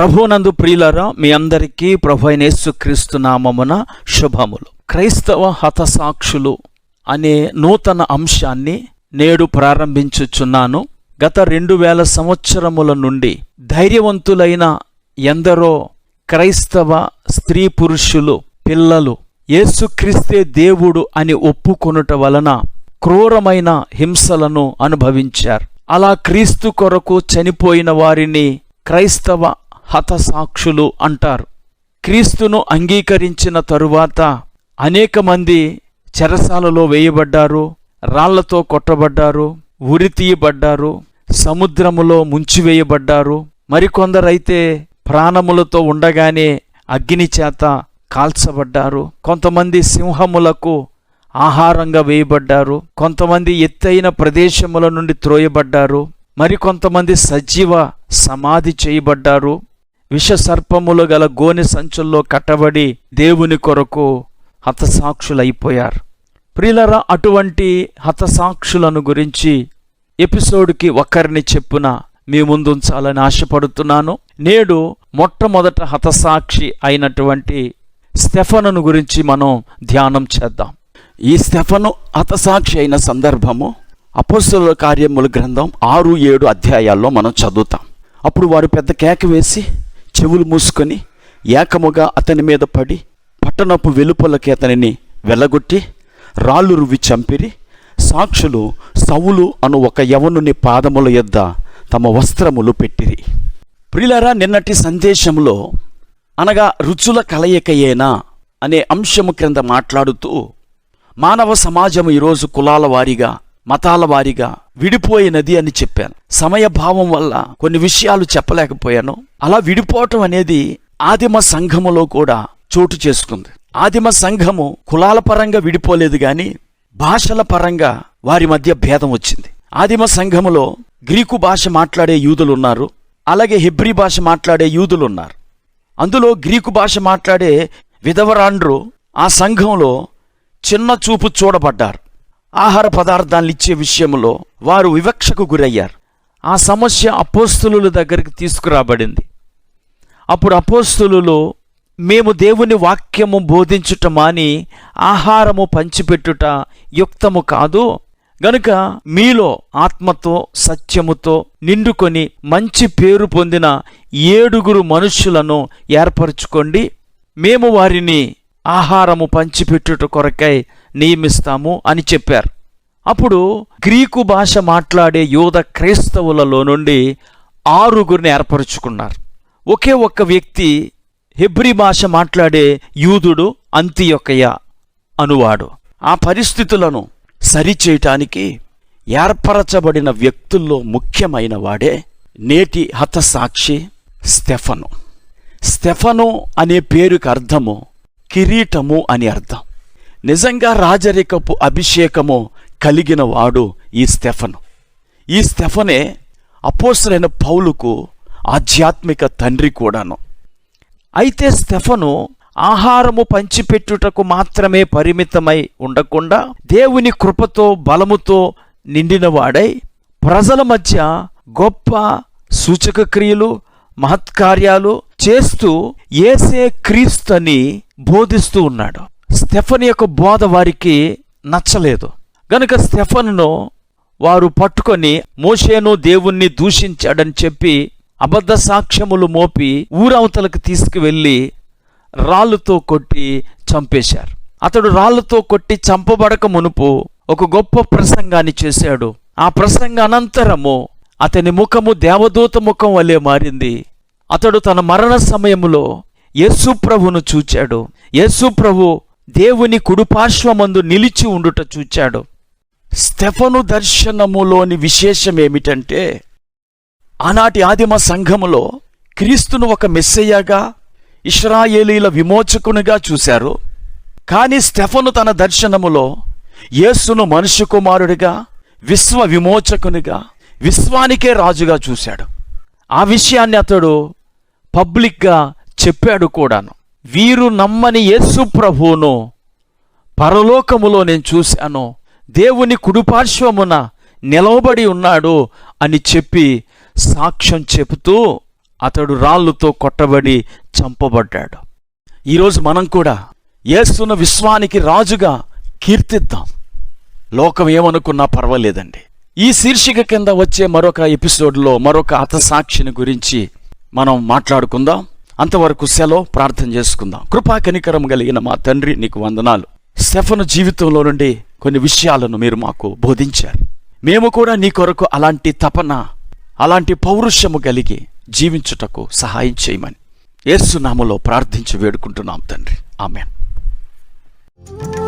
ప్రభునందు ప్రియులరా మీ అందరికీ ప్రభు అయిన యేసుక్రీస్తు నామమున శుభములు. క్రైస్తవ హతసాక్షులు అనే నూతన అంశాన్ని నేడు ప్రారంభించుచున్నాను. గత రెండు వేల సంవత్సరముల నుండి ధైర్యవంతులైన ఎందరో క్రైస్తవ స్త్రీ పురుషులు పిల్లలు యేసుక్రీస్తే దేవుడు అని ఒప్పుకొనుట వలన క్రూరమైన హింసలను అనుభవించారు. అలా క్రీస్తు కొరకు చనిపోయిన వారిని క్రైస్తవ హతసాక్షులు అంటారు. క్రీస్తును అంగీకరించిన తరువాత అనేక మంది చెరసాలలో వేయబడ్డారు రాళ్ళతో కొట్టబడ్డారు ఉరి తీయబడ్డారు సముద్రములో ముంచివేయబడ్డారు. మరికొందరైతే ప్రాణములతో ఉండగానే అగ్ని చేత కాల్చబడ్డారు. కొంతమంది సింహములకు ఆహారంగా వేయబడ్డారు. కొంతమంది ఎత్తైన ప్రదేశముల నుండి త్రోయబడ్డారు. మరికొంతమంది సజీవ సమాధి చేయబడ్డారు. విషసర్పములు గల గోనె సంచుల్లో కట్టబడి దేవుని కొరకు హతసాక్షులైపోయారు. ప్రియులరా అటువంటి హతసాక్షులను గురించి ఎపిసోడ్కి ఒకరిని చెప్పున మీ ముందుంచాలని ఆశపడుతున్నాను. నేడు మొట్టమొదట హతసాక్షి అయినటువంటి స్టెఫనును గురించి మనం ధ్యానం చేద్దాం. ఈ స్టెఫను హతసాక్షి అయిన సందర్భము అపోస్తుల కార్యముల గ్రంథం ఆరు ఏడు అధ్యాయాల్లో మనం చదువుతాం. అప్పుడు వారు పెద్ద కేక వేసి చెవులు మూసుకొని ఏకముగా అతని మీద పడి పట్టణపు వెలుపలకి అతనిని వెళ్ళగొట్టి రాళ్ళు రువ్వి చంపిరి. సాక్షులు సవులు అను ఒక యవనుని పాదముల యొద్ద తమ వస్త్రములు పెట్టిరి. ప్రిలరా నిన్నటి సందేశంలో అనగా రుచుల కలయికయేనా అనే అంశము క్రింద మాట్లాడుతూ మానవ సమాజం ఈరోజు కులాల వారీగా మతాల వారీగా విడిపోయినది అని చెప్పాను. సమయభావం వల్ల కొన్ని విషయాలు చెప్పలేకపోయాను. అలా విడిపోవటం అనేది ఆదిమ సంఘములో కూడా చోటు చేసుకుంది. ఆదిమ సంఘము కులాల పరంగా విడిపోలేదు గాని భాషల పరంగా వారి మధ్య భేదం వచ్చింది. ఆదిమ సంఘములో గ్రీకు భాష మాట్లాడే యూదులు ఉన్నారు అలాగే హెబ్రి భాష మాట్లాడే యూదులు ఉన్నారు అందులో గ్రీకు భాష మాట్లాడే విధవరాండ్రు ఆ సంఘంలో చిన్న చూపు చూడబడ్డారు. ఆహార పదార్థాలు ఇచ్చే విషయంలో వారు వివక్షకు గురయ్యారు. ఆ సమస్య అపోస్తులుల దగ్గరికి తీసుకురాబడింది. అప్పుడు అపోస్తులు మేము దేవుని వాక్యము బోధించుటమాని ఆహారము పంచిపెట్టుట యుక్తము కాదు. గనుక మీలో ఆత్మతో సత్యముతో నిండుకొని మంచి పేరు పొందిన ఏడుగురు మనుష్యులను ఏర్పరచుకోండి. మేము వారిని ఆహారము పంచిపెట్టుట కొరకై నియమిస్తాము అని చెప్పారు. అప్పుడు గ్రీకు భాష మాట్లాడే యోధ క్రైస్తవులలో నుండి ఆరుగురిని ఏర్పరచుకున్నారు. ఒకే ఒక్క వ్యక్తి హెబ్రి భాష మాట్లాడే యూదుడు అంతియొక్కయ అనువాడు. ఆ పరిస్థితులను సరిచేయటానికి ఏర్పరచబడిన వ్యక్తుల్లో ముఖ్యమైన వాడే నేటి హతసాక్షి స్టెఫను. స్టెఫను అనే పేరుకి అర్థము కిరీటము అని అర్థం. నిజంగా రాజరికపు అభిషేకము కలిగిన వాడు ఈ స్టెఫను. ఈ స్టెఫనే అపోసరైన పౌలుకు ఆధ్యాత్మిక తండ్రి కూడాను. అయితే స్టెఫను ఆహారము పంచిపెట్టుటకు మాత్రమే పరిమితమై ఉండకుండా దేవుని కృపతో బలముతో నిండినవాడై ప్రజల మధ్య గొప్ప సూచక క్రియలు మహత్కార్యాలు చేస్తూ ఏసే క్రీస్తుని బోధిస్తూ ఉన్నాడు. స్టెఫన్ యొక్క బోధ వారికి నచ్చలేదు. గనుక స్టెఫన్ను వారు పట్టుకొని మోషేను దేవుణ్ణి దూషించాడని చెప్పి అబద్ధ సాక్ష్యములు మోపి ఊరవతలకు తీసుకువెళ్ళి రాళ్ళుతో కొట్టి చంపేశారు. అతడు రాళ్ళతో కొట్టి చంపబడక మునుపు ఒక గొప్ప ప్రసంగాన్ని చేశాడు. ఆ ప్రసంగ అనంతరము అతని ముఖము దేవదూత ముఖం వలె మారింది. అతడు తన మరణ సమయములో యేసుప్రభును చూచాడు. యేసుప్రభు దేవుని కుడిపార్శ్వమందు నిలిచి ఉండుట చూచాడు. స్టెఫను దర్శనములోని విశేషం ఏమిటంటే ఆనాటి ఆదిమ సంఘములో క్రీస్తును ఒక మెస్సయ్యగా ఇస్రాయేలీల విమోచకునిగా చూశారు. కానీ స్టెఫను తన దర్శనములో యేసును మనుష్య కుమారుడిగా విశ్వ విమోచకునిగా విశ్వానికే రాజుగా చూశాడు. ఆ విషయాన్ని అతడు పబ్లిక్గా చెప్పాడు కూడాను. వీరు నమ్మని యేసు ప్రభువును పరలోకములో నేను చూశాను. దేవుని కుడిపార్శ్వమున నిలవబడి ఉన్నాడు అని చెప్పి సాక్ష్యం చెబుతూ అతడు రాళ్ళుతో కొట్టబడి చంపబడ్డాడు. ఈరోజు మనం కూడా ఏస్తున్న విశ్వానికి రాజుగా కీర్తిద్దాం. లోకం ఏమనుకున్నా పర్వాలేదండి. ఈ శీర్షిక కింద వచ్చే మరొక ఎపిసోడ్లో మరొక హతసాక్షిని గురించి మనం మాట్లాడుకుందాం. అంతవరకు సెలవు ప్రార్థన చేసుకుందాం. కృపా కనికరం కలిగిన మా తండ్రి నీకు వందనాలు. స్టెఫను జీవితంలో నుండి కొన్ని విషయాలను మీరు మాకు బోధించారు. మేము కూడా నీ కొరకు అలాంటి తపన అలాంటి పౌరుషము కలిగి జీవించుటకు సహాయం చేయమని. యేసునామలో ప్రార్థించి వేడుకుంటున్నాం తండ్రి. ఆమెన్. Thank